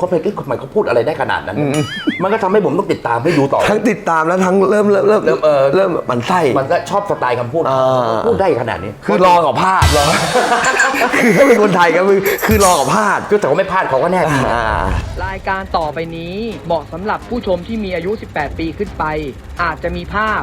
เขาไปเอ๊ะทำไมเขาพูดอะไรได้ขนาดนั้น มันก็ทำให้ผมต้องติดตามให้ดูต่อ ทั้งติดตามแล้วทั้งเริ่มเริ่มเริ่มเริ่มเออ เริ่มหมันไส้ มันก็ชอบสไตล์คำพูด อ่า พูดได้ขนาดนี้คือรอกับพลาดรอคือถ้าเป็นคนไทยก็คือคือรอกับพลาดก็แต่ว่าไม่พลาดเขาก็แน่จริงอ่ารายการต่อไปนี้เหมาะสำหรับผู้ชมที่มีอายุ 18 ปีขึ้นไป อาจจะมีภาพ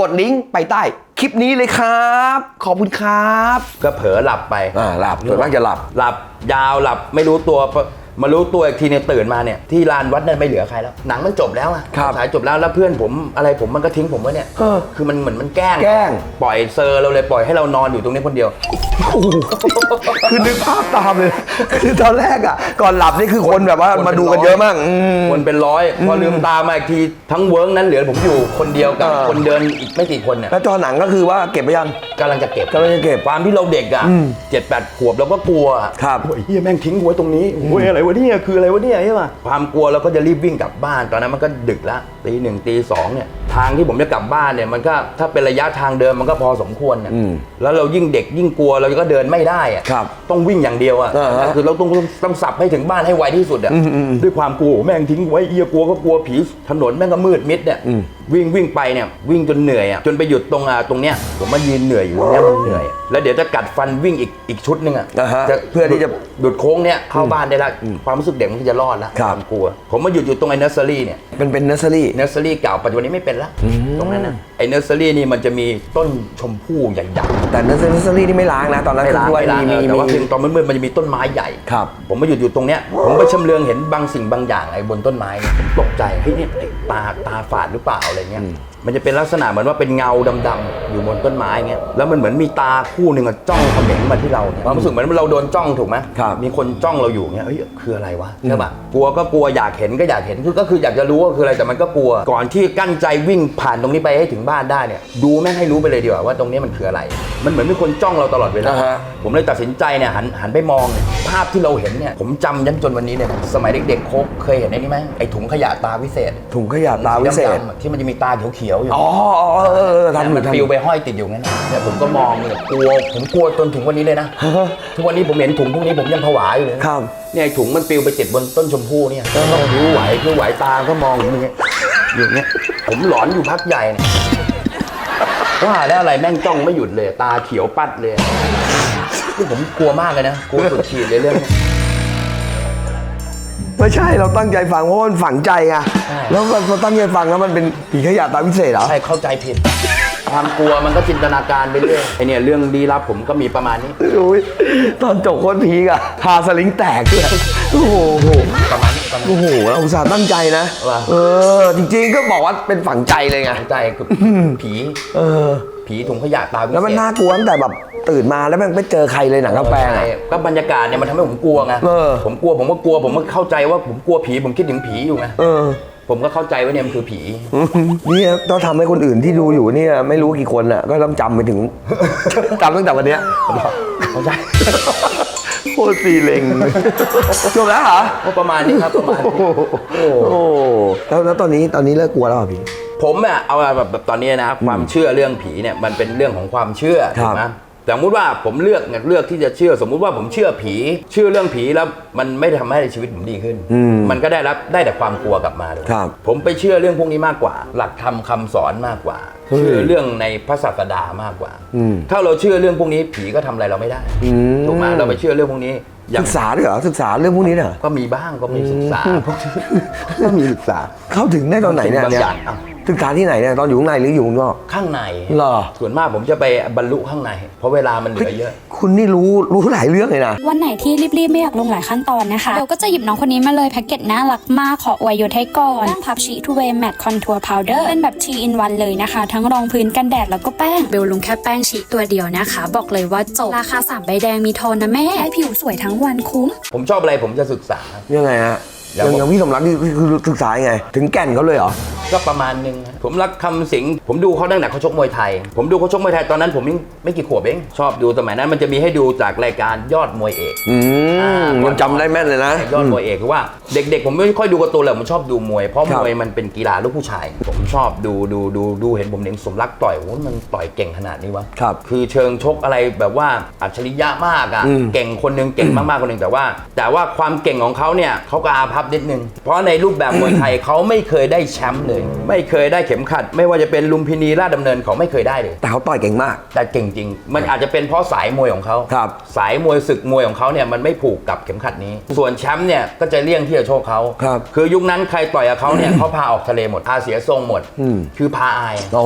กดลิงก์ไปใต้คลิปนี้เลยครับ ขอบคุณครับ ก็เผลอหลับไป อ่าหลับส่วนมากจะหลับ หลับยาวหลับไม่รู้ตัวพอ มารู้ตัวอีกทีเนี่ยตื่นมาเนี่ยที่ลานวัดนั่นไม่เหลือใครแล้ว หนังมันจบแล้วอะครับฉายจบแล้วแล้วเพื่อนผมอะไรผมมันก็ทิ้งผมไว้เนี่ยเออคือมันเหมือนมันแกล้งแกล้ง ปล่อยเซอร์เราเลยปล่อยให้เรานอนอยู่ตรงนี้คนเดียวคือนึกภาพตามเลย คือตอนแรกอะ ก่อนหลับนี่คือคนแบบว่าคนเป็นมาดูกันเยอะมากร้อยอืม คนเป็นร้อย พอลืมตามาอีกทีทั้งเวิร์กนั้นเหลือผมอยู่คนเดียวกับเออ คนเดินอีกไม่กี่คนเนี่ยแล้วจอหนังก็คือว่าเก็บไปยัง กำลังจะเก็บกำลังจะเก็บความที่เราเด็กอะอืมเจ็ดแปดขวบเราก็กลัวครับ โอ้ยเฮียแม่งทิ้งกูไว้ตรงนี้โอ้ยอะไรวะเนี่ยคืออะไรวะเนี่ยใช่ป่ะความกลัวเราก็จะรีบวิ่งกลับบ้านตอนนั้นมันก็ดึกละตีหนึ่งตีสองเนี่ยทางที่ผมจะกลับบ้านเนี่ยมันก็ถ้าเป็นระยะทางเดินมันก็พอสมควรเนี่ยอืมแล้วเรายิ่งเด็กยิ่งกลัวเราก็เดินไม่ได้อะครับ ต้องวิ่งอย่างเดียวอะอ่าฮะคือเราต้องต้องต้องสับให้ถึงบ้านให้ไวที่สุดอะอืมอืมอืมด้วยความกลัวโอ้แม่งทิ้งไว้เอียกลัวก็กลัวผีถนนแม่งก็มืดมิดเนี่ยอืม วิ่งวิ่งไปเนี่ยวิ่งจนเหนื่อยอะจนไปหยุดตรงอะตรงเนี้ยผมมายืนเหนื่อยอยู่ตรงเนี้ยมันเหนื่อย แล้วเดี๋ยวจะกัดฟันวิ่งอีกอีกชุดหนึงอะอ่าฮะจะเพื่อที่จะหยุดโค้งเนี่ยเข้าบ้านได้ละความรู้สึกเด็กมันก็จะรอดละครับความกลัว ผมมาหยุดอยู่ตรงไอ้เนอร์เซอรี่เนี่ย เป็นเป็นเนอร์เซอรี่ เนอร์เซอรี่เก่าปัจจุบันนี้ไม่เป็นละตรงนั้นนะไอ้เนอร์เซอรี่นี่มันจะมีต้นชมพู่ใหญ่ๆแต่เนอร์เซอรี่นี่ไม่ล้างนะ ตอนนั้นไม่ล้างคือว่าไม่ล้างมีเออมีแต่ว่ามีเพียงตอนมืดๆมันจะมีต้นไม้ใหญ่ครับ ผมมาหยุดอยู่ตรงเนี้ยผมไปชำเลืองเห็นบางสิ่งบางอย่างไอ้บนต้นไม้เนี่ยผมตกใจเฮ้ยเนี่ยไอ้ตาตาฝาดหรือเปล่าอะไรเงี้ย มันจะเป็นลักษณะเหมือนว่าเป็นเงาดำๆอยู่บนต้นไม้เงี้ยแล้วมันเหมือนมีตาคู่หนึ่งอะจ้องเขม็งมาที่เราเนี่ยความรู้สึกเหมือนเราโดนจ้องถูกไหมครับมีคนจ้องเราอยู่เงี้ยเฮ้ยคืออะไรวะใช่ป่ะกลัวก็กลัวอยากเห็นก็อยากเห็นคือก็คืออยากจะรู้ว่าคืออะไรแต่มันก็กลัว ก่อนที่กั้นใจวิ่งผ่านตรงนี้ไปให้ถึงบ้านได้เนี่ยดูแม่งให้รู้ไปเลยดีกว่าว่าตรงนี้มันคืออะไร มันเหมือนมีคนจ้องเราตลอดเวลาอ่าฮะ ผมเลยตัดสินใจเนี่ยหันหันไปมองเนี่ยภาพที่เราเห็นเนี่ยผมจำยันจนวันนี้เลยสมัยเด็กๆโคกเคยเห็นไอ้นี่ไหมไอ้ถุงขยะตาวิเศษ ถุงขยะตาวิเศษ ดำๆอะที่มันจะมีตาเขียวๆอยู่อ๋อเออเออเออเนี่ยทำอมันยู่ทำปอลิวยู่ไปห้อยติดอยู่งั้นน่ะเนี่ยผมก็มองเนี่ยกลัวผมกลัวจนถึงวันนี้เลยนะทุกวันนี้ผมเห็นถุงพวกนี้ผมยังผวาอยู่เลยนะครับเนี่ยไอ้ถุงมันปลิวไปติดบนต้นชมพู่เนี่ยก็รู้ไหวคือไหวตาก็มองอยู่อย่างเงี้ยอยู่อย่างเงี้ยผมหลอนอยู่พักใหญ่เนี่ยว่าแล้วอะไรแม่งจ้องไม่หยุดเลย ตาเขียวปัดเลยที่ผมกลัวมากเลยนะกลัวสุดขีดเลยเรื่องเนี้ย ไม่ใช่เราตั้งใจฟังเพราะว่ามันฝังใจไงใช่แล้วเราตั้งใจฟังแล้วมันเป็นผีขยะตาวิเศษเหรอใช่เข้าใจผิดความกลัวมันก็จินตนาการไปเรื่อยไอเนี่ยเรื่องลี้ลับผมก็มีประมาณนี้โอ้ยตอนจบโคตรพีกอะพาสลิงแตกเลยโอ้โหประมาณนี้ประมาณโอ้นี้โหเราอุตส่าห์ตั้งใจนะว่ะเออจริงๆก็บอกว่าเป็นฝังใจเลยไงเข้าใจกับผีเออ ผีถุงขยะตาวิเศษแล้วมันน่ากลัวตั้งแต่แบบตื่นมาแล้วมันไม่เจอใครเลยหนังกาแฟใช่อะก็บรรยากาศเนี่ยมันทำให้ผมกลัวไงเออ ผมกลัวผมก็กลัวผมก็เข้าใจว่าผมกลัวผีผมคิดถึงผีอยู่ไงเออ ผมก็เข้าใจว่าเนี่ยมันคือผี นี่ต้องทำให้คนอื่นที่ดูอยู่เนี่ยไม่รู้กี่คนอะ ก็ต้องจำไปถึง จำตั้งแต่วันเนี้ยเข้าใจโคตรซีเลงจบแล้วเหรอ ก็ประมาณนี้ครับประมาณนี้ โอ้โหแล้วแล้วตอนนี้ตอนนี้เลิกกลัวแล้วเหรอพี่ ผมอะเอาแบบแบบตอนนี้นะความเชื่อเรื่องผีเนี่ยมันเป็นเรื่องของความเชื่อครัถูบกไหมแต่สมมติว่าผมเลือกเลือกที่จะเชื่อ สมมุติว่าผมเชื่อผี เชื่อเรื่องผีแล้วมันไม่ทำให้ชีวิตผมดีขึ้นอืมมันก็ได้รับได้แต่ความกลัวกลับมาเลยครับผมไปเชื่อเรื่องพวกนี้มากกว่า หลักธรรมคำสอนมากกว่าเฮ้ยเชื่อเรื่องในพระศาสดามากกว่าอืมถ้าเราเชื่อเรื่องพวกนี้ผีก็ทำอะไรเราไม่ได้อืมถูกไหมเราไปเชื่อเรื่องพวกนี้อย่างศึกษาด้วยเหรอศึกษาเรื่องพวกนี้เนี่ยเหรอก็มีบ้างก็มีศึกษาก็มีศึกษาเข้าถึงได้ตอนไหนเนี่ย บางเนี่ยอย่างอะศึกษาที่ไหนเนี่ยตอนอยู่ข้างในหรืออยู่ข้างนอก ข้างในเหรอ ส่วนมากผมจะไปบรรลุข้างใน เพราะเวลามันเหลือเยอะ คุณนี่รู้รู้หลายเรื่องเลยนะ วันไหนที่รีบๆ ไม่อยากลงหลายขั้นตอนนะคะเบลก็จะหยิบน้องคนนี้มาเลยแพ็กเกจน่ารักมากขออวยยศให้ก่อนแป้งพับชีทูเวย์แมตต์คอนทัวร์พาวเดอร์เป็นแบบ t อินวันเลยนะคะ ทั้งรองพื้นกันแดดแล้วก็แป้งเบลลงแค่แป้งชีตัวเดียวนะคะ บอกเลยว่าจบราคา3ใบแดงมีโทนนะแม่ให้ผิวสวยทั้งวันคุ้ม ผมชอบอะไรผมจะศึกษายังไงฮะ อย่าอย่างอย่างพี่สมรักนี่คือศึกษายังไง ถึงแก่นเขาเลยเหรอ ก็ประมาณนึงนะผมรักคำสิงผมดูเขาตั้งแต่เขาชกมวยไทย ผมดูเขาชกมวยไทยตอนนั้นผมยังไม่กี่ขวบเอง ชอบดูสมัยนั้นมันจะมีให้ดูจากรายการยอดมวยเอก อืมมันจำได้แม่นเลยนะ ยอดมวยเอกคือว่าเด็กๆ ผมไม่ค่อยดูการ์ตูนเลยผมชอบดูมวย เพราะครับ มวยมันเป็นกีฬาลูกผู้ชาย ผมชอบดูดูดูดูเห็นผมเห็นสมรักต่อยโอ้ยมันต่อยเก่งขนาดนี้วะ ครับ คือเชิงชกอะไรแบบว่าอัจฉริยะมากอะ อืมเก่งคนหนึงเก่งมากๆคนหนึงแต่ว่า แต่ว่าความเก่งของเขาเนี่ยเขาก็อาภัพนิดนึง เพราะในรูปแบบมวยไทยเขาไม่เคยได้แชมป์เลย ไม่เคยได้เข็มขัด ไม่ว่าจะเป็นลุมพินีราชดำเนินเขาไม่เคยได้เลย แต่เขาต่อยเก่งมาก แต่เก่งจริง มันอาจจะเป็นเพราะสายมวยของเขาครับ สายมวยศึกมวยของเขาเนี่ยมันไม่ผูกกับเข็มขัดนี้ ส่วนแชมป์เนี่ยก็จะเลี่ยงที่จะโชคเขาครับคือยุคนั้นใครต่อยกับเขาเนี่ยเขาพาออกทะเลหมดพาเสียทรงหมด อืม คือพาอาย โอ้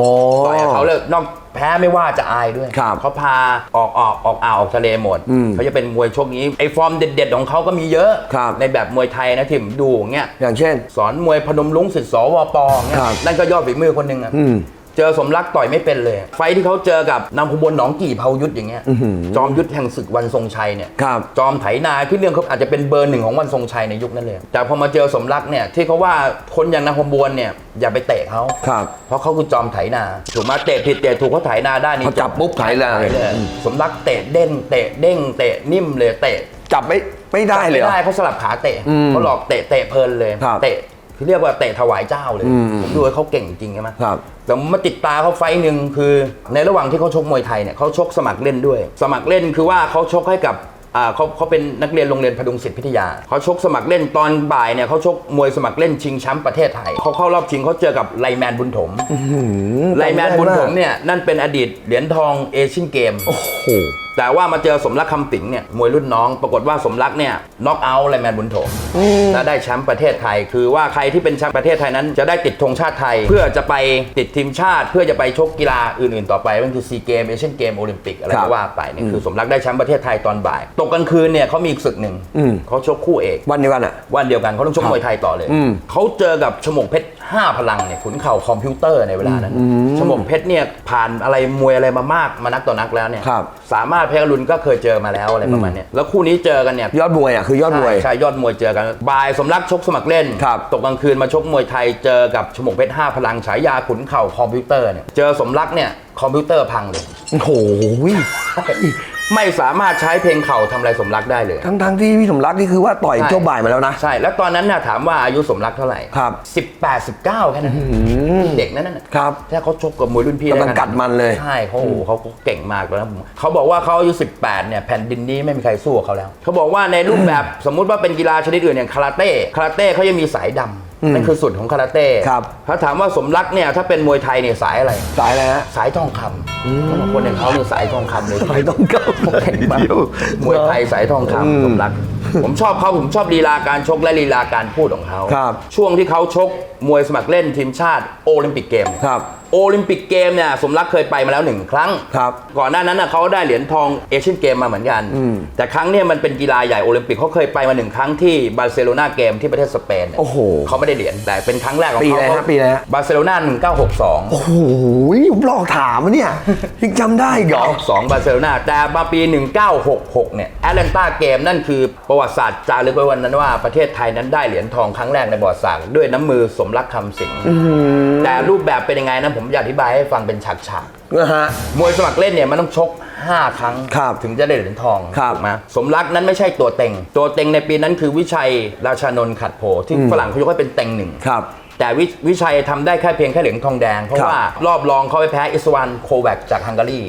ต่อยกับเขาเลยนอก แพ้ไม่ว่าจะอายด้วยครับเขาพาออกออกออกอ่าวออกทะเลหมดอืมเขาจะเป็นมวยโชคนี้ไอ้ฟอร์มเด็ด ๆ ของเขาก็มีเยอะ ครับ ในแบบมวยไทยนะที่ผมดูอย่างเงี้ยอย่างเช่น สอนมวยพนมลุงสิทธิ์สวปเงี้ยครับนั่นก็ยอดฝีมือคนหนึ่งอะอืม เจอสมรักต่อยไม่เป็นเลย ไฟท์ที่เขาเจอกับนำขบวนหนองกี่เผายุทธอย่างเงี้ยอื้อหือ จอมยุทธแห่งศึกวันทรงชัยเนี่ย ครับ จอมไถนาที่เรื่องเขาอาจจะเป็นเบอร์หนึ่งของวันทรงชัยในยุคนั้นเลย แต่พอมาเจอสมรักเนี่ยที่เขาว่าคนอย่างนางขบวนเนี่ยอย่าไปเตะเขาครับ เพราะเขาคือจอมไถนาถูกมาเตะผิดเตะถูกเขาไถนาได้นี่เขาจับปุ๊บไถเลยสมรักเตะเด้งเตะเด้งเตะนิ่มเลยเตะจับไม่ไม่ได้เลยเหรอไม่ได้เขาสลับขาเตะอืมเขาหลอกเตะเตะเพลินเลยครับ เตะ คือเรียกว่าเตะถวายเจ้าเลยอืมผมดูว่าเขาเก่งจริงใช่ไหมครับแต่มาติดตาเขาไฟต์หนึ่งคือ ในระหว่างที่เขาชกมวยไทยเนี่ยเขาชกสมัครเล่นด้วย สมัครเล่นคือว่าเขาชกให้กับอ่าเขาเขาเป็นนักเรียนโรงเรียนพดุงศิษย์พิทยา เขาชกสมัครเล่นตอนบ่ายเนี่ยเขาชกมวยสมัครเล่นชิงแชมป์ประเทศไทย เขาเข้ารอบชิงเขาเจอกับไลแมนบุญถมไลแมนบุญถมเนี่ยนั่นเป็นอดีตเหรียญทองเอเชียนเกม โอ้โห แต่ว่ามาเจอสมรักคำสิงเนี่ยมวยรุ่นน้องปรากฏว่าสมรักเนี่ยน็อกเอาท์ไลแมนบุญถมและได้แชมป์ประเทศไทย คือว่าใครที่เป็นแชมป์ประเทศไทยนั้น จะได้ติดธงชาติไทย เพื่อจะไปติดทีมชาติ เพื่อจะไปชกกีฬาอื่นๆ ต่อไปนั่นคือซีเกมเอเชียนเกมโอลิมปิกอะไรครัก็บว่าไปเนี่ยคือสมรักได้แชมป์ประเทศไทยตอนบ่ายตกกลางคืนเนี่ยเขามีอีกศึกหนึ่งอืมเขาชกคู่เอกวันเดียวกันอะวันเดียวกันเขาต้องชกครับมวยไทยต่อเลยอืมเขาเจอกับฉมกเพชร ห้าพลังเนี่ยขุนเข่าคอมพิวเตอร์ในเวลานั้นฉมกเพชรเนี่ยผ่านอะไรมวยอะไรมามากมานักต่อนักแล้วเนี่ยครับสามารถเพชรอรุณก็เคยเจอมาแล้วอะไรประมาณเนี้ยแล้วคู่นี้เจอกันเนี่ยยอดมวยอะคือยอดมวยใช่ใช่ยอดมวยเจอกันบ่ายสมรักชกสมัครเล่นครับตกกลางคืนมาชกมวยไทยเจอกับฉมกเพชรห้าพลังฉายาขุนเข่าคอมพิวเตอร์เนี่ยเจอสมรักเนี่ยคอมพิวเตอร์พังเลย โอ้โห ไม่สามารถใช้เพลงเข่าทำอะไรสมรักได้เลย ทั้งทั้งที่พี่สมรักนี่คือว่าต่อยใช่ช่วงบ่ายมาแล้วนะ ใช่ แล้วตอนนั้นน่ะถามว่าอายุสมรักเท่าไหร่ครับ18 19แค่นั้นเด็กนั่นน่ะครับ ถ้าเขาชกกับมวยรุ่นพี่กำลังไขนากัดมันเลย ใช่เขาโอ้โหเขาเก่งมากแล้วนะผมเขาบอกว่าเขาอายุ18เนี่ยแผ่นดินนี้ไม่มีใครสู้กับเขาแล้ว เขาบอกว่าในรูปแบบสมมุติว่าเป็นกีฬาชนิดอื่นอย่างคาราเต้คาราเต้เขายังมีสายดำ นั่นคือสุดของคาราเต้ครับ ถ้าถามว่าสมรักเนี่ยถ้าเป็นมวยไทยเนี่ยสายอะไร สายอะไรฮะ สายทองคำเขาบอกคนอย่างเขาเนี่ยสายทองคำเลยสายต้องเก้าเก่งมากมวยไทยสายทองอืมคำผมรัก ผมชอบเขาผมชอบลีลาการชกและลีลาการพูดของเขาครับช่วงที่เขาชกมวยสมัครเล่นทีมชาติโอลิมปิกเกมครับ โอลิมปิกเกมเนี่ยสมรักเคยไปมาแล้วหนึ่งครั้ง ครับ ก่อนหน้านั้นน่ะเขาได้เหรียญทองเอเชียนเกมมาเหมือนกัน อืม แต่ครั้งเนี้มันเป็นกีฬาใหญ่โอลิมปิกเขาเคยไปมาหนึ่งครั้งที่บาร์เซโลนาเกมที่ประเทศสเปนเนี่ยโอ้โหเขาไม่ได้เหรียญแต่เป็นครั้งแรกของปีเขาอะไรฮะปีอะไรฮะ บาร์เซโลนา1962 โอ้โหผมลองถามอะเนี่ยยังจำได้อีกเหรอสองบาร์เซโลนาแต่มาปี 1966 เนี่ยแอตแลนตาเกมนั่นคือประวัติศาสตร์จารึกไว้วันนั้นว่าประเทศไทยนั้นได้เหรียญทองครั้งแรกในประวัติศาสตร์ด้วยน้ำมือสมรักคำสิงห์แต่รูปแบบเป็นยังไงนั้นผมอยากอธิบายให้ฟังเป็นฉากนะฮะๆมวยสมัครเล่นเนี่ยมันต้องชก 5 ครั้งครับถึงจะได้เหรียญทองครับถูกไหมสมรักนั้นไม่ใช่ตัวเต็ง ตัวเต็งในปีนั้นคือวิชัยราชานนท์ขัดโพที่ฝรั่งเขายกให้เป็นเต็งหนึ่งครับแต่วิวิชัยทำได้แค่เพียงแค่เหรียญทองแดง เพราะครับว่ารอบรองเขาไปแพ้อิสวานโควักจากฮังการี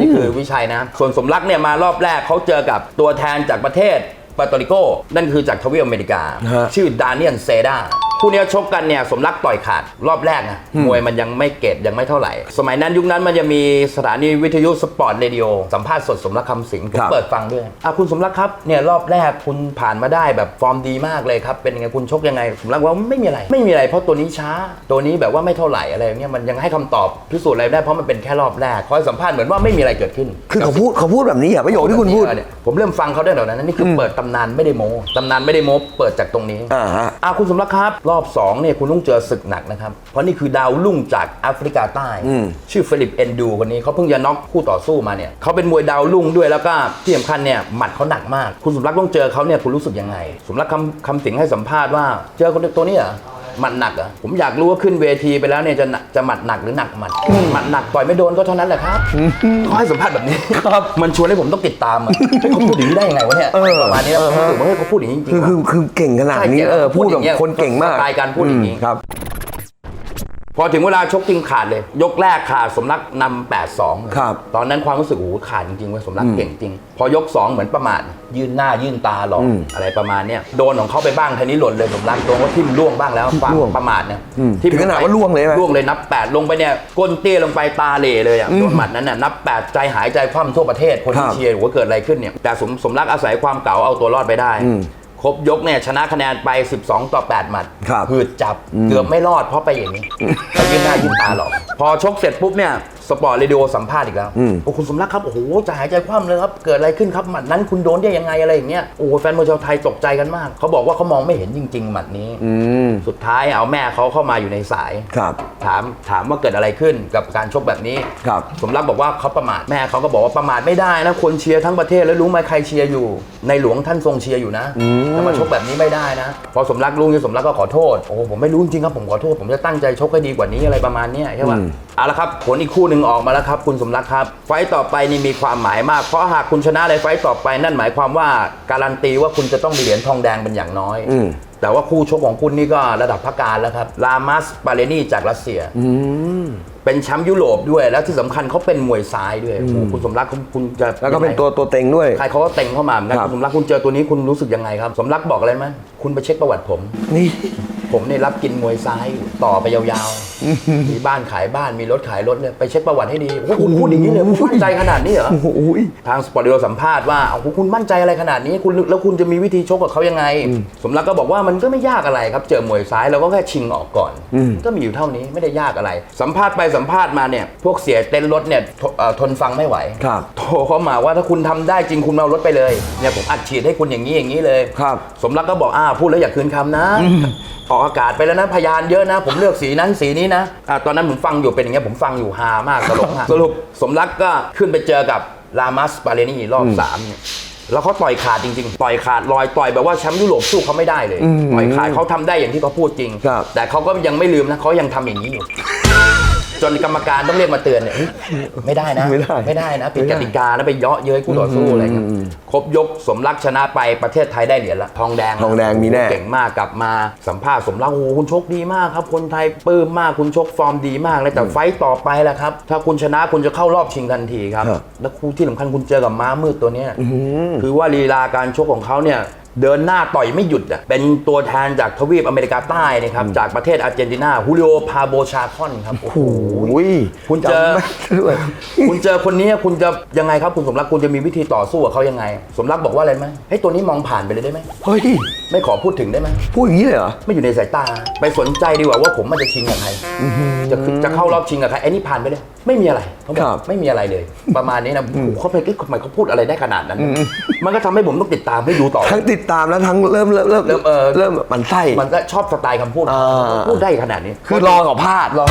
นี่คือวิชัยนะ ส่วนสมรักเนี่ยมารอบแรกเขาเจอกับตัวแทนจากประเทศปาโตริโกนั่นคือจากทวีปอเมริกาฮะชื่อดานิเอลเซดา คู่เนี้ยชกกันเนี่ยสมรักต่อยขาดรอบแรกนะมวยมันยังไม่เกตยังไม่เท่าไหร่ สมัยนั้นยุคนั้นมันจะมีสถานีวิทยุสปอร์ตเรดิโอสัมภาษณ์สดสมรักคำสิงห์ผมครับเปิดฟังด้วยอะคุณสมรักครับเนี่ยรอบแรกคุณผ่านมาได้แบบฟอร์มดีมากเลยครับเป็นยังไงคุณชกยังไงสมรักว่าไม่มีอะไร ไม่มีอะไรเพราะตัวนี้ช้า ตัวนี้แบบว่าไม่เท่าไหร่อะไรอย่างเงี้ยมันยังให้คำตอบพิสูจน์อะไรไม่ได้เพราะมันเป็นแค่รอบแรกคอยสัมภาษณ์เหมือนว่าไม่มีอะไรเกิดขึ้น คือเขาพูดเขาพูดแบบนี้เหรอะประโยคที่คุณพูดเนี่ยผมเริ่มฟังเขาได้แบบนั้นนี่คือเปิดตำนานไม่ได้โม้ตำนานไม่ได้โม้เปิดจากตรงนี้อ่าฮะอ่าคุณสมรักครับรอบ2เนี่ยคุณต้องเจอศึกหนักนะครับ เพราะนี่คือดาวรุ่งจากแอฟริกาใต้อืมชื่อฟิลิปเอนดูคนนี้เขาเพิ่งจะน็อกคู่ต่อสู้มาเนี่ยเขาเป็นมวยดาวรุ่งด้วยแล้วก็ที่สำคัญเนี่ยหมัดเขาหนักมาก คุณสมรักต้องเจอเขาเนี่ยคุณรู้สึกยังไง สมรักคำคำสิงให้สัมภาษณ์ว่าเจอคนตัวนี้เหรอ หมัดหนักเหรอผมอยากรู้ว่าขึ้นเวทีไปแล้วเนี่ยจะหนักจะหมัดหนักหรือหนักหมัดหมัดหนักต่อยไม่โดนก็เท่านั้นแหละครับเขาให้สัมภาษณ์แบบนี้ครับมันชวนให้ผมต้องติดตามอะเฮ้ยเขาพูดอย่างนี้ได้ยังไงวะเนี่ยเออประมาณนี้นะผมรู้สึกว่าเฮ้ยเขาพูดอย่างนี้จริงๆคือว่ะคือคือเก่งขนาดนี้ใช่เออพูดพูดอกับย่างเงี้ยคนเก่งมากสไตล์การพูดอย่างนี้ มครับ พอถึงเวลาชกจริงขาดเลย ยกแรกขาดสมรักนำ8 2ครับตอนนั้นความรู้สึกโอ้โหขาดจริงๆเว้ยสมรักเก่งจริง พอยก2เหมือนประมาทยื่นหน้ายื่นตาหลอกอืมอะไรประมาณเนี้ยโดนของเขาไปบ้างทีนี้หล่นเลยสมรักโดนว่าทิ่มล่วงบ้างแล้วความล่วงประมาทเนี่ยอืมทิ่มถึงขนาดไปว่าล่วงเลยไหมล่วงเลยนับ8ลงไปเนี่ยก้นเตี้ยลงไปตาเหล่เลยอะโดนหมัดนั้นน่ะนับ8ใจหายใจคว่ำทั่วประเทศคนครัที่บเชียร์ว่าเกิดอะไรขึ้นเนี่ยแต่สมสมรักอาศัยความเก่าเอาตัวรอดไปได้ อืม ครบยกเนี่ยชนะคะแนนไป 12 ต่อ 8 หมัดครับ หืดจับเกือบไม่รอดเพราะไปอย่างนี้ไปยืนหน้ายืนตาหรอก พอชกเสร็จปุ๊บเนี่ย สปอร์ตเรดิโอสัมภาษณ์อีกแล้วอืมโอ้คุณสมรักครับ โอ้โห จะหายใจคว่ำเลยครับ เกิดอะไรขึ้นครับหมัดนั้นคุณโดนได้ยังไงอะไรอย่างเงี้ย โอ้โหแฟนมวยชาวไทยตกใจกันมาก เขาบอกว่าเขามองไม่เห็นจริง ๆ หมัดนี้อืมสุดท้ายเอาแม่เขาเข้ามาอยู่ในสาย ครับ ถามถามว่าเกิดอะไรขึ้นกับการชกแบบนี้ ครับ สมรักบอกว่าเขาประมาท แม่เขาก็บอกว่าประมาทไม่ได้นะ คนเชียร์ทั้งประเทศแล้วรู้ไหมใครเชียร์อยู่ ในหลวงท่านทรงเชียร์อยู่นะจะมาชกแบบนี้ไม่ได้นะ พอสมรักรู้นี่สมรักก็ขอโทษ โอ้โหผมไม่รู้จริงๆครับผมขอโทษ ผมจะตั้งใจชกให้ดีกว่านี้อะไรประมาณเนี้ยใช่ป่ะอืมเอาละครับผลอีกคู่หนึ่งออกมาแล้วครับ คุณสมรักครับ ไฟต์ต่อไปนี่มีความหมายมาก เพราะหากคุณชนะในไฟต์ต่อไปนั่นหมายความว่าการันตีว่าคุณจะต้องมีเหรียญทองแดงเป็นอย่างน้อยอืม แต่ว่าคู่ชกของคุณนี่ก็ระดับพักการแล้วครับลามัสปาเลนีจากรัสเซีย อืม เป็นแชมป์ยุโรปด้วยแล้วที่สำคัญเขาเป็นมวยซ้ายด้วยโอ้โหคุณสมรักคุณคุณจะแล้วก็เป็นตัวตัวเต็งด้วย ใครเขาก็เต็งเข้ามาเหมือนกันครับ คุณสมรักคุณเจอตัวนี้คุณรู้สึกยังไงครับ สมรักบอกอะไรไหมคุณไปเช็คประวัติผม นี่ ผมเนี่ยรับกินมวยซ้ายอยู่ต่อไปยาวๆ มีบ้านขายบ้านมีรถขายรถเนี่ยไปเช็คประวัติให้ดีโอ้โหคุณพูดอย่างนี้เลยคุณมั่นใจขนาดนี้เหรอโอ้โหทางสปอร์ตเดียสัมภาษณ์ว่าเอาคุณมั่นใจอะไรขนาดนี้คุณแล้วคุณจะมีวิธีชกกับเขายังไง สมรักก็บอกว่ามันก็ไม่ยากอะไรครับ เจอมวยซ้ายเราก็แค่ชิงออกก่อนอืมก็มีอยู่เท่านี้ไม่ได้ยากอะไร สัมภาษณ์ไปสัมภาษณ์มาเนี่ยพวกเสียเต้นรถเนี่ยทเอ่อทนฟังไม่ไหวครับโทรเข้ามาว่าถ้าคุณทำได้จริงคุณเอารถไปเลยเนี่ยผมอัดฉีดให้คุณอย่างนี้อย่างนี้เลยครับสมรักก็บอกอ้าวพูดแล้วอย่าคืนคำนะออกอากาศไปแล้วนะพยานเยอะนะ ผมเลือกสีนั้นสีนี้นะอะตอนนั้นผมฟังอยู่เป็นอย่างเงี้ยผมฟังอยู่ฮามากตลกมากสรุปสมรักก็ขึ้นไปเจอกับลามัสปาเลนีรอบสามเนี่ยแล้วเขาต่อยขาดจริงๆ ต่อยขาดลอยต่อยแบบว่าแชมป์ยุโรปสู้เขาไม่ได้เลยอืมต่อยขาดเขาทำได้อย่างที่เขาพูดจริงครับแต่เขาก็ยังไม่ลืมนะเขายังทำอย่างนี้อยู่ จนกรรมการต้องเรียกมาเตือนเนี่ยเฮ้ยไม่ได้นะ ไม่ได้ไม่ได้นะผิดไม่กได้ติกานะไปเยาะเย้ยคู่ต่อสู้อะไรเงี้ยอืมครบยกสมรักชนะไปประเทศไทยได้เหรียญละทองแดงทองแดงมีแน่เก่งมากกลับมาสัมภาษณ์สมรักโอ้โหคุณชกดีมากครับ คนไทยปลื้มมากคุณชกฟอร์มดีมากเลยแต่ไฟต์ต่อไปแหละครับ ถ้าคุณชนะคุณจะเข้ารอบชิงทันทีครับ ครับ แล้วคู่ที่สำคัญคุณเจอกับม้ามืดตัวเนี้ยอืมคือว่าลีลาการชกของเขาเนี่ย เดินหน้าต่อยไม่หยุดอะเป็นตัวแทนจากทวีปอเมริกาใต้นะครับจากประเทศอาร์เจนตินาฮูลิโอพาโบชาคอนครับโอ้โหโอ้ยคุณเจอจำไม่ได้ด้วยคุณเจอคนนี้คุณจะยังไงครับคุณสมรักคุณจะมีวิธีต่อสู้กับเขายังไง สมรักบอกว่าอะไรไหมให้ยตัวนี้มองผ่านไปเลยได้ไหมเฮ้ยไม่ขอพูดถึงได้ไหมพูดอย่างนี้เลยเหรอไม่อยู่ในสายตา ไปสนใจดีกว่าว่าผมมันจะชิงกับใครจะจะเข้ารอบชิงกับใครไอ้นี่ผ่านไปเลย ไม่มีอะไรเขาบอครักบไม่มีอะไรเลย ประมาณนี้นะโอ้โหเขาไปทำไมเขาพูดอะไรได้ขนาดนั้น มันก็ทำให้ผมต้องติดตามให้ดูต่อทั้งติดตามแล้วทั้งเริ่มเริ่มเริ่มเริ่มเออ เริ่มแบบมันไส้ มันก็ชอบสไตล์คำพูด อ่า พูดได้ขนาดนี้คือรอกับพลาดรอ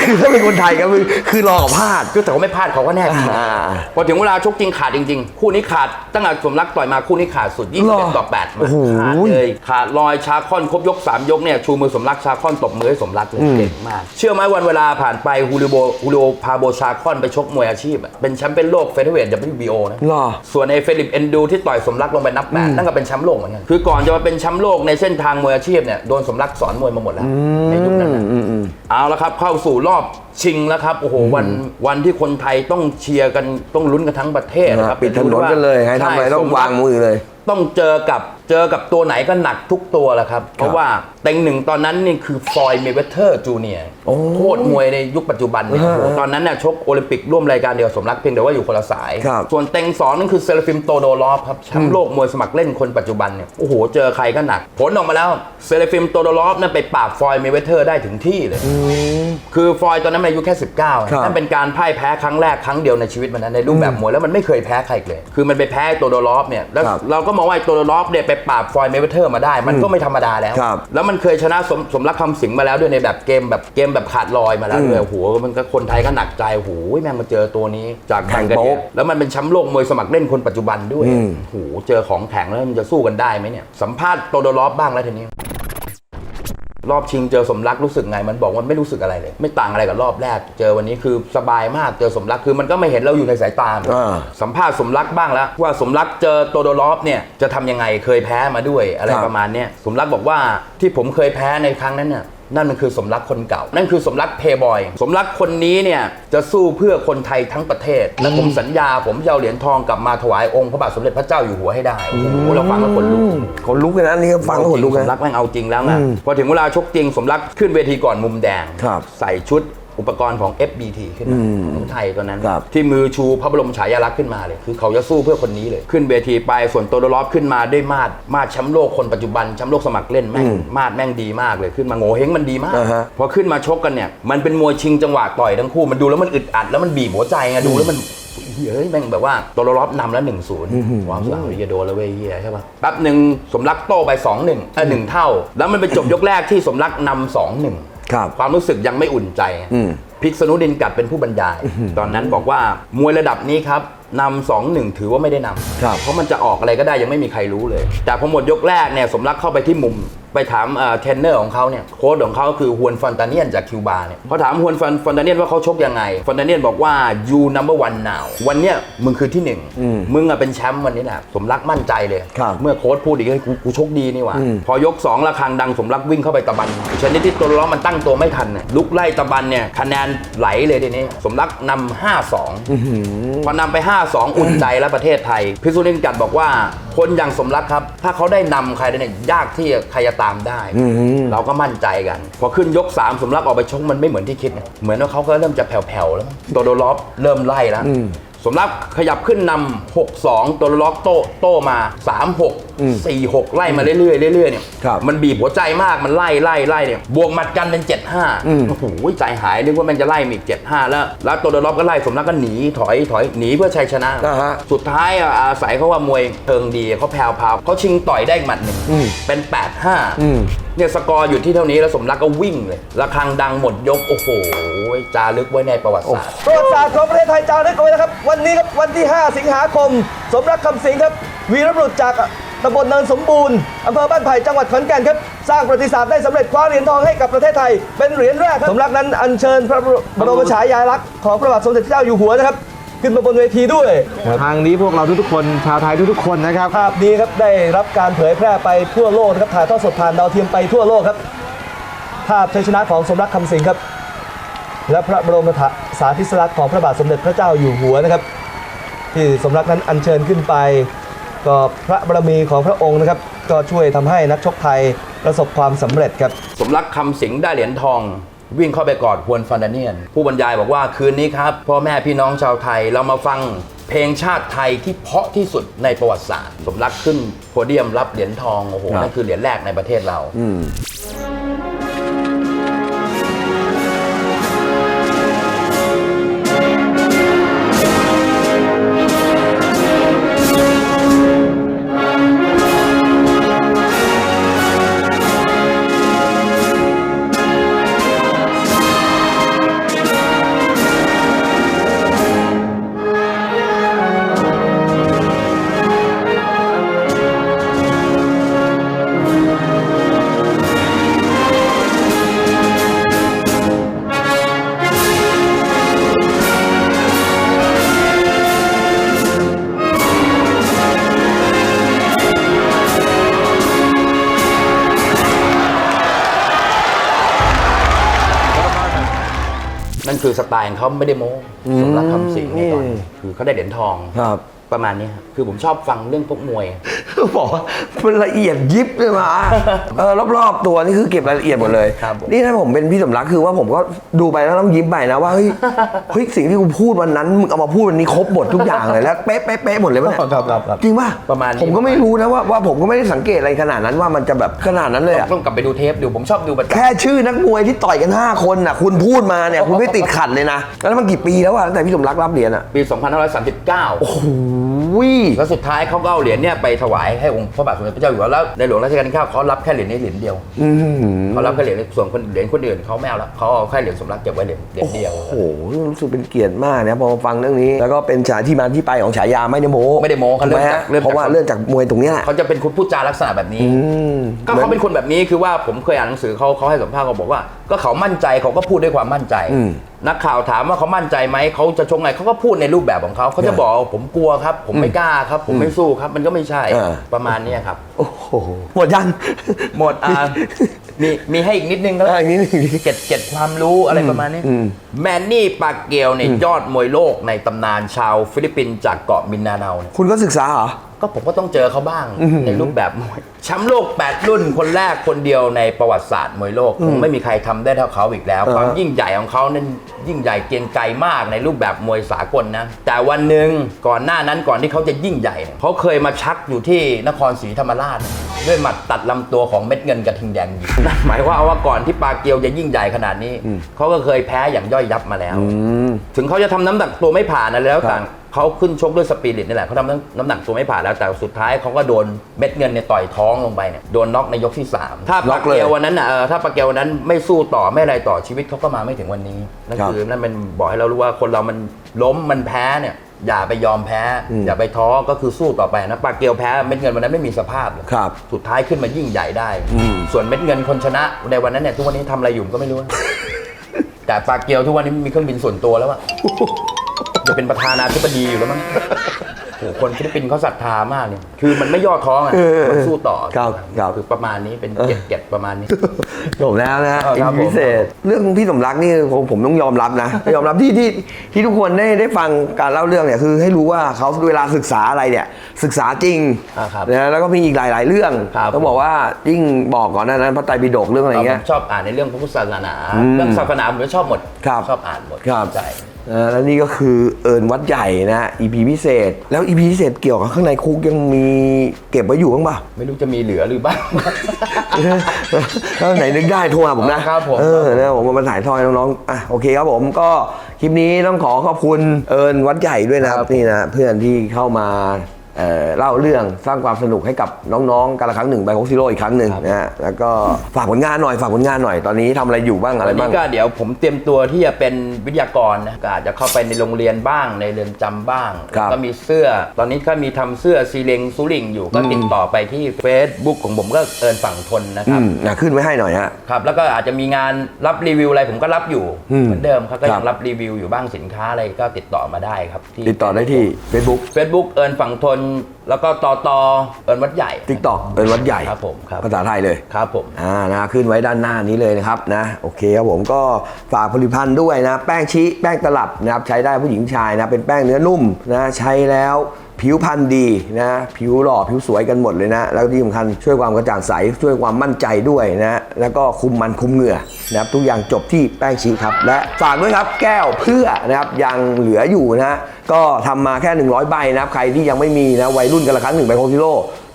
คือถ้าเป็นคนไทยก็คือคือรอกับพลาด คือแต่ว่าไม่พลาดเขาก็แน่จริงอ่าพอถึงเวลาชกจริงขาดจริง ๆ คู่นี้ขาดตั้งแต่สมรักต่อยมาคู่นี้ขาดสุดหรอ21ต่อ8โอ้มาโห ขาดเลยขาดลอยชาคอนครบยก 3 ยกเนี่ยชูมือสมรักชาคอนตบมือให้สมรักเลยเก่งมาก เชื่อไหมวันเวลาผ่านไปฮูลิโบฮูลิโอพาโบชาคอนไปชกมวยอาชีพอะเป็นแชมป์เป็นโลกเฟเธอร์เวท WBO นะ หรอ ส่วนไอ้เฟลิปเอนดูที่ต่อยสมรักลงไปนับแปดนั่นก็เป็นแชมป์โลกเหมือนกันคือก่อนจะมาเป็นแชมป์โลกในเส้นทางมวยอาชีพเนี่ยโดนสมรักสอนมวยมาหมดแล้วในยุคนั้นนะอืมอืมเอาละครับเข้าสู่รอบชิงแล้วครับโอ้โหวันวันที่คนไทยต้องเชียร์กันต้องลุ้นกันทั้งประเทศนะครับปิดถนนกันเลยให้ทำอะไรใช่ต้องสรัวากงมือเลย ต้องเจอกับ เจเจอกับตัวไหนก็หนักทุกตัวแหละครับ เพราะว่าเต็งหนึ่งตอนนั้นนี่คือฟอยเมเวเทอร์จูเนียโอ้โคตรมวยในยุคปัจจุบันเนี่ยอ่าโอ้โหตอนนั้นเนี่ยชกโอลิมปิกร่วมรายการเดียวสมรักเพียงแต่ว่าอยู่คนละสายครับส่วนเต็งสองนั่นคือเซลฟิมโตโดลอฟครับแชมป์โลกมวยสมัครเล่นคนปัจจุบันเนี่ยโอ้โหเจอใครก็หนัก ผลออกมาแล้วเซลฟิมโตโดลอฟนั่นไปปราบฟอยเมเวเทอร์ได้ถึงที่เลยคือฟลอยด์ตอนนั้นมันอายุแค่ 19ครับนั่นเป็นการพ่ายแพ้ครั้งแรกครั้งเดียวในชีวิตมันนะในรูปแบบมวยแล้วมันไม่เคยแพ้ใครอีกเลย คือมันไปแพ้ตัวโดลอฟเนี่ยแล้วครับเราก็มองว่าไอ้ตัวโดลอฟเนี่ยไปปราบฟลอยด์เมเวเทอร์มาได้ มันก็ไม่ธรรมดาแล้ว ครับแล้วมันเคยชนะสมสมรักคำสิงห์มาแล้วด้วยในแบบเกมแบบเกมแบบขาดลอยมาแล้วด้วยโอ้โหมันก็คนไทยก็หนักใจโอ้โหแม่งมาเจอตัวนี้จากแข่งบังกลาเทศโป๊กแล้วมันเป็นแชมป์โลกมวยสมัครเล่นคนปัจจุบันด้วยอืม โอ้โหเจอของแข็งแล้วมันจะสู้กันได้ไหมเนี่ยสัมภาษณ์ตัวโดลอฟบ้างแล้วทีนี้ รอบชิงเจอสมรักรู้สึกไง มันบอกว่าไม่รู้สึกอะไรเลย ไม่ต่างอะไรกับรอบแรก เจอวันนี้คือสบายมากเจอสมรักคือมันก็ไม่เห็นเราอยู่ในสายตาอ่าสัมภาษณ์สมรักบ้างแล้ว ว่าสมรักเจอโตโดลอฟเนี่ยจะทำยังไงเคยแพ้มาด้วยอะไรครับประมาณเนี้ยสมรักบอกว่าที่ผมเคยแพ้ในครั้งนั้นน่ะ นั่นมันคือสมรักคนเก่า นั่นคือสมรักเพย์บอย สมรักคนนี้เนี่ยจะสู้เพื่อคนไทยทั้งประเทศ และผมสัญญาผมจะเอาเหรียญทองกลับมาถวายองค์พระบาทสมเด็จพระเจ้าอยู่หัวให้ได้ โอ้โหเราฟังแล้วคนลุกคนลุกเลยนะอันนี่ก็ฟังแล้วขนลุกสนะ มรักแม่งเอาจริงแล้วไงอืมพอถึงเวลาชกจริงสมรักขึ้นเวทีก่อนมุมแดง ครับ ใส่ชุด อุปกรณ์ของ FBT ขึ้นมาอืมของไทยตอนนั้น ครับ ที่มือชูพระบรมฉายาลักษณ์ขึ้นมาเลย คือเขาจะสู้เพื่อคนนี้เลย ขึ้นเวทีไปส่วนโตโดรอฟขึ้นมาด้วยมาดมาดแชมป์โลกคนปัจจุบันแชมป์โลกสมัครเล่นแม่งอืมมาดแม่งดีมากเลยขึ้นมาโง่เฮงมันดีมาก อ่าฮะ พอขึ้นมาชกกันเนี่ยมันเป็นมวยชิงจังหวะต่อยทั้งคู่มันดูแล้วมันอึดอัดแล้วมันบีบหัวใจไงดูแล้วมันเฮ้ยแม่งแบบว่าตัวรอบนำแล้วหนึ่งศูนย์ว้าวสาวจะโดนแล้วเว้ยเฮียใช่ปะแป๊บหนึ่งสมรักโตไปสองหนึ่งเออหนึ่งเท่า แล้วมันไปจบยกแรกที่สมรักนำสองหนึ่ง ครับความรู้สึกยังไม่อุ่นใจอืมพิษณุดินกัดเป็นผู้บรรยาย ตอนนั้นบอกว่ามวยระดับนี้ครับนำสองหนึ่งถือว่าไม่ได้นำครับเพราะมันจะออกอะไรก็ได้ยังไม่มีใครรู้เลย แต่พอหมดยกแรกเนี่ยสมรักเข้าไปที่มุม ไปถามเอ่อเทรนเนอร์ของเขาเนี่ยโค้ชของเขาคือฮวนฟอนตาเนียนจากคิวบาเนี่ยพอถามฮวนฟอนฟอนตาเนียนว่าเขาชกยังไงฟอนตาเนียนบอกว่า you number one now วันเนี้ยมึงคือที่หนึ่งอืมมึงอะเป็นแชมป์วันนี้แหละสมรักมั่นใจเลยครับเมื่อโค้ชพูดอีกเฮ้ยกูกูชกดีนี่หว่าอืมพอยก2ระฆังดังสมรักวิ่งเข้าไปตะบันชนิดที่ตัวล้อมันตั้งตัวไม่ทันเนี่ยลุกไล่ตะบันเนี่ยคะแนนไหลเลยทีนี้ สมรักนำ5-2 พอนำไป 5-2 อุ่นใจแล้วประเทศไทยพิสุนินกัดบอกว่าคนอย่างสมรักครับ ถ้าเขาได้นำใครได้เนี่ยยากที่ใครจะตามได้อืมเราก็มั่นใจกัน พอขึ้นยก 3สมรักออกไปชกมันไม่เหมือนที่คิดนะเหมือนว่าเขาก็เริ่มจะแผ่วๆแล้วมั้งโดโดลอฟเริ่มไล่แล้วอืม สมรักขยับขึ้นนำ6-2 ตัวล็อกโต้โต้มาอืม3-6 4-6 ไล่มาเรื่อยๆเรื่อยๆเนี่ยครับมันบีบหัวใจมากมันไล่ไล่ไล่เนี่ยบวกหมัดกันเป็น อืม 7-5โอ้โหใจหายนึกว่ามันจะไล่มาอีก7-5 แล้ว แล้วตัวล็อกก็ไล่สมรักก็หนีถอยถอยหนีเพื่อชัยชนะ อ่าฮะ สุดท้ายอะอาศัยเขาว่ามวยเชิงดีเขาแผ่วพราวเขาชิงต่อยได้อีกหมัดหนึ่งอืมเป็นอืม8-5เนี่ยสกอร์อยู่ที่เท่านี้แล้วสมรักก็วิ่งเลยระฆังดังหมดยก โอ้โหจารึกไว้ในประวัติศาสตร์ประวัติศาสตร์ของประเทศไทยจารึกเอาไว้นะครับ วันนี้ครับวันที่ 5 สิงหาคม สมรักคำสิงครับ วีรบุรุษจากตำบลเนินสมบูรณ์อำเภอบ้านไผ่จังหวัดขอนแก่นครับ สร้างประวัติศาสตร์ได้สำเร็จคว้าเหรียญทองให้กับประเทศไทย เป็นเหรียญแรกครับสมรักนั้นอัญเชิญพระบรมฉายาลักษณ์ของพระบาทสมเด็จพระเจ้าอยู่หัวนะครับ ขึ้นมาบนเวทีด้วยทางนี้พวกเราทุกๆคนชาวไทยทุกๆคนนะครับภาพนี้ครับได้รับการเผยแพร่ไปทั่วโลกนะครับถ่ายทอดสดผ่านดาวเทียมไปทั่วโลกครับ ภาพชัยชนะของสมรักคำสิงห์ครับ และพระบรมสาธิสลักษณ์ของพระบาทสมเด็จพระเจ้าอยู่หัวนะครับ ที่สมรักนั้นอัญเชิญขึ้นไป ก็พระบารมีของพระองค์นะครับ ก็ช่วยทำให้นักชกไทยประสบความสำเร็จครับสมรักคำสิงห์ได้เหรียญทอง วิ่งเข้าไปกอดฮวนฟอนดาเนียน ผู้บรรยายบอกว่าคืนนี้ครับพ่อแม่พี่น้องชาวไทยเรามาฟังเพลงชาติไทยที่เพราะที่สุดในประวัติศาสตร์ สมรักขึ้นโพเดียมรับเหรียญทองโอ้โหนั่นคือเหรียญแรกในประเทศเรา อืม คือสไตล์ของเขาไม่ได้โม้อืมสมรักคำสิงห์ในตอนนี่ คือเขาได้เหรียญทองครับ ประมาณนี้ครับคือผมชอบฟังเรื่องพวกมวย บอกว่ามันละเอียดยิบเลยมาเออรอบๆตัวนี่คือเก็บรายละเอียดหมดเลย ครับผม นี่ถ้าผมเป็นพี่สมรักคือว่าผมก็ดูไปแล้วต้องยิ้มไปนะว่าเฮ้ยเฮ้ยสิ่งที่กูพูดวันนั้นมึงเอามาพูดวันนี้ครบหมดทุกอย่างเลยแล้วเป๊ะเป๊ะเป๊ะหมดเลยปะเนี่ย ครับครับครับ จริงป่ะประมาณนี้ ผมก็ไม่รู้นะว่าว่าผมก็ไม่ได้สังเกตอะไรขนาดนั้นว่ามันจะแบบขนาดนั้นเลยอะต้องกลับไปดูเทปดูผมชอบดูประจำ แค่ชื่อนักมวยที่ต่อยกัน 5 คนน่ะ คุณพูดมาเนี่ย คุณไม่ติดขัดเลยนะ แล้วมันกี่ปีแล้วอะตั้งแต่พี่สมรักรับเหรียญอะปี 2539 โอ้โห แล้วสุดท้ายเขาก็เอาเหรียญเนี่ยไปถวายให้องค์พระบาทสมเด็จพระเจ้าอยู่หัวแล้วในหลวงรัชกาลที่เก้าเขารับแค่เหรียญนี้เหรียญเดียวอืมเขารับแค่เหรียญนี้ส่วนคนเหรียญคนอื่นเขาไม่เอาละเขาเอาแค่เหรียญสมรักเก็บไว้เหรียญเหรียญเดียวโอ้โหรู้สึกเป็นเกียรติมากนะพอมาฟังเรื่องนี้ แล้วก็เป็นฉายที่มาที่ไปของฉายาไม่ได้โมไม่ได้โม้เขาถูกเริ่ไหมมจาฮะกเริ่มเพราะว่าจากเรื่องจากมวยตรงเนี้ยแหละเขาจะเป็นคนพูดจาลักษณะแบบนี้อืมก็เขาเป็นคนแบบนี้คือว่าผมเคยอ่านหนังสือเขาเขาให้สัมภาษณ์เขาบอกว่า ก็เขามั่นใจเขาก็พูดด้วยความมั่นใจอืม นักข่าวถามว่าเขามั่นใจไหมเขาจะชงไงเขาก็พูดในรูปแบบของเขาเขาจะบอกว่าผมกลัวครับ ผมไม่กล้าครับ ผมไม่สู้ครับ มันก็ไม่ใช่อ่าประมาณเนี้ยครับ โอ้โหหมดยังหมดอ่ามีมีให้อีกนิดนึงก็อ่าอีกนิดนึงเก็ดเก็ดความรู้อะไรประมาณนี้อืมแมนนี่ปากเกลเนี่ยยอดมวยโลกในตำนานชาวฟิลิปปินส์จากเกาะมินนาเนาเนี่ยคุณก็ศึกษาเหรอ ก็ผมก็ต้องเจอเขาบ้างอื้อหือในรูปแบบมวยแชมป์โลก 8 รุ่นคนแรกคนเดียวในประวัติศาสตร์มวยโลกคงไม่มีใครทำได้เท่าเขาอีกแล้วอ่าความยิ่งใหญ่ของเขานั้นยิ่งใหญ่เกรียงไกรมากในรูปแบบมวยสากลนะแต่วันหนึ่งก่อนหน้านั้นก่อนที่เขาจะยิ่งใหญ่เนี่ยเขาเคยมาชักอยู่ที่นครศรีธรรมราช ด้วยหมัดตัดลำตัวของเม็ดเงินกระทิงแดงยิงนั่นหมายความว่าก่อนที่ปาเกียวจะยิ่งใหญ่ขนาดนี้เขาก็เคยแพ้อย่างย่อยยับมาแล้วอืมถึงเขาจะทำน้ำหนักตัวไม่ผ่านนะแล้วครับต่าง เขาขึ้นชกด้วยสปิริตนี่แหละเขาทำน้ำน้ำหนักตัวไม่ผ่านแล้วแต่สุดท้ายเขาก็โดนเม็ดเงินเนี่ยต่อยท้องลงไปเนี่ยโดนน็อกในยกที่ 3 ถ้าน็ปาอกเลย เกลวันนั้นน่ะเออถ้าปาเกลวันนั้นไม่สู้ต่อไม่อะไรต่อชีวิตเขาก็มาไม่ถึงวันนี้นั่นครับ คือนั่นเป็นบอกให้เรารู้ว่าคนเรามันล้มมันแพ้เนี่ยอย่าไปยอมแพ้อืมอย่าไปท้อก็คือสู้ต่อไปนะปาเกลแพ้เม็ดเงินวันนั้นไม่มีสภาพเลย ครับ สุดท้ายขึ้นมายิ่งใหญ่ได้อืมส่วนเม็ดเงินคนชนะในวันนั้นเนี่ยทุกวันนี้ทำอะไรอยู่ก็ไม่รู้แต่ปาเกียวทุกวันนี้มีเครื่องบินส่วนตัวแล้วอะ จะเป็นประธานาธิบดีอยู่แล้วมั้งโอ้โหคนฟิลิปปินส์เขาศรัทธามากเนี่ยคือมันไม่ย่อท้องอะเออเออมันสู้ต่อครับครับ คือประมาณนี้เป็นเก็ดเก็ดประมาณนี้ จบแล้วนะเอออีครับพิเศษ เรื่องพี่สมรักนี่ผมผมต้องยอมรับนะ ยอมรับที่ที่ที่ทุกคนได้ได้ฟังการเล่าเรื่องเนี่ยคือให้รู้ว่าเขาเวลาศึกษาอะไรเนี่ย ศึกษาจริงอ่าครับนะแล้วก็มีอีกหลาย ๆ เรื่อง ครับ ต้องบอกว่ายิ่งบอกก่อนหนานั้นพระไตรปิฎกเรื่องอะไรเงี้ย ผมชอบอ่านในเรื่องพระพุทธศาสนาอืมเรื่องศาสนาผมก็ชอบหมด ครับชอบอ่านหมดครับใจ นะแล้วนี่ก็คือเอิญวัดใหญ่นะ EP พิเศษ แล้ว EP พิเศษเกี่ยวกับข้างในคุกยังมีเก็บไว้อยู่บ้างปะไม่รู้จะมีเหลือหรือเปล่าถ้าไหนนึกได้โทรมาผมนะครับผม เออนะผมมาถ่ายทอดให้น้องๆอะโอเคครับผมก็คลิปนี้ต้องขอขอบคุณเอิญวัดใหญ่ด้วยนะครับนี่นะเพื่อนที่เข้ามา เอ่อเล่าเรื่องสร้างความสนุกให้กับน้องๆกันละครั้งหนึ่งไปโคกซิโร่อีกครั้งหนึ่งนะฮะแล้วก็ฝากผลงานหน่อยฝากผลงานหน่อยตอนนี้ทำอะไรอยู่บ้างอะไรวันบ้านี้งก็เดี๋ยวผมเตรียมตัวที่จะเป็นวิทยากรนะก็อาจจะเข้าไปในโรงเรียนบ้างในเรือนจำบ้างครับก็มีเสื้อ ตอนนี้ก็มีทำเสื้อซีเลงซูลิงอยู่ก็ติดต่อไปที่ Facebook ของผมก็เอินฝั่งทนนะคอืรับมนะขึ้นไว้ให้หน่อยฮะครับแล้วก็อาจจะมีงานรับรีวิวอะไรผมก็รับอยู่อืมเหมือนเดิมครับก็ครัยับงรับรีวิวอยู่บ้างสินค้าอะไรก็ติดต่อมาได้ครับติดต่อได้ที่ Facebook Facebook เอินฝั่งทนแล้วก็ต่อต่อเอินวัดใหญ่ TikTok เอิญวัดใหญ่ครับผมครับ ภาษาไทยเลย ครับผม อ่านะขึ้นไว้ด้านหน้านี้เลยนะครับนะโอเคครับผมก็ฝากผลิตภัณฑ์ด้วยนะ แป้งชี้แป้งตลับนะครับใช้ได้ผู้หญิงชายนะเป็นแป้งเนื้อนุ่มนะใช้แล้วผิวพรรณดีนะผิวหล่อผิวสวยกันหมดเลยนะ แล้วที่สำคัญช่วยความกระจ่างใส ช่วยความมั่นใจด้วยนะแล้วก็คุมมันคุมเหงื่อนะครับทุกอย่างจบที่แป้งชีครับ และฝากด้วยครับแก้วเพื่อนะครับยังเหลืออยู่นะก็ทำมาแค่ 100 ใบนะครับใครที่ยังไม่มีนะวัยรุ่นกันละครั้งหนึ่งใบโคซิโล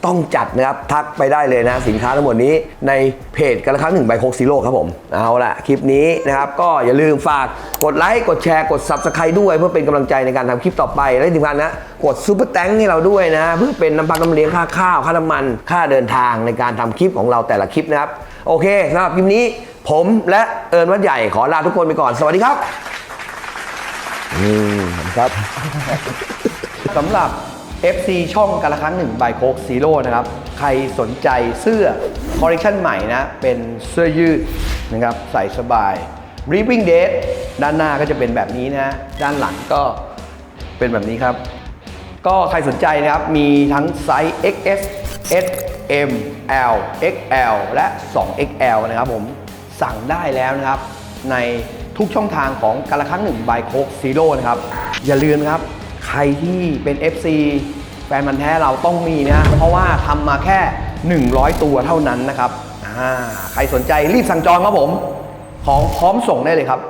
ต้องจัดนะครับ ทักไปได้เลยนะ สินค้าทั้งหมดนี้ในเพจกันละครั้งหนึ่งใบโคกซีโร่ครับผม เอาละคลิปนี้นะครับก็อย่าลืมฝากกดไลค์กดแชร์กด Subscribe ด้วย เพื่อเป็นกำลังใจในการทำคลิปต่อไปและที่สำคัญนะกดซูเปอร์แตงให้เราด้วยนะ เพื่อเป็นน้ำพักน้ำเลี้ยงค่าข้าวค่าน้ำมัน ค่าเดินทางในการทำคลิปของเราแต่ละคลิปนะครับโอเคสำหรับคลิปนี้ ผมและเอิญวัดใหญ่ขอลาทุกคนไปก่อนสวัสดีครับอืมครับสำหรับ FC ช่องกันละครั้งหนึ่งบายโคกซีโร่นะครับ ใครสนใจเสื้อคอลเลคชันใหม่นะ เป็นเสื้อยืดนะครับ ใส่สบาย Reaping Date ด้านหน้าก็จะเป็นแบบนี้นะ ด้านหลังก็เป็นแบบนี้ครับ ก็ใครสนใจนะครับ มีทั้งไซส์ XS S M L XL และ 2XL นะครับผมสั่งได้แล้วนะครับ ในทุกช่องทางของการละครั้งหนึ่งบายโคกซีโร่นะครับ อย่าลืมครับ ใครที่เป็น FC แฟนมันแท้เราต้องมีนะเพราะว่าทำมาแค่ 100 ตัวเท่านั้นนะครับใครสนใจรีบสั่งจองครับผม ของพร้อมส่งได้เลยครับ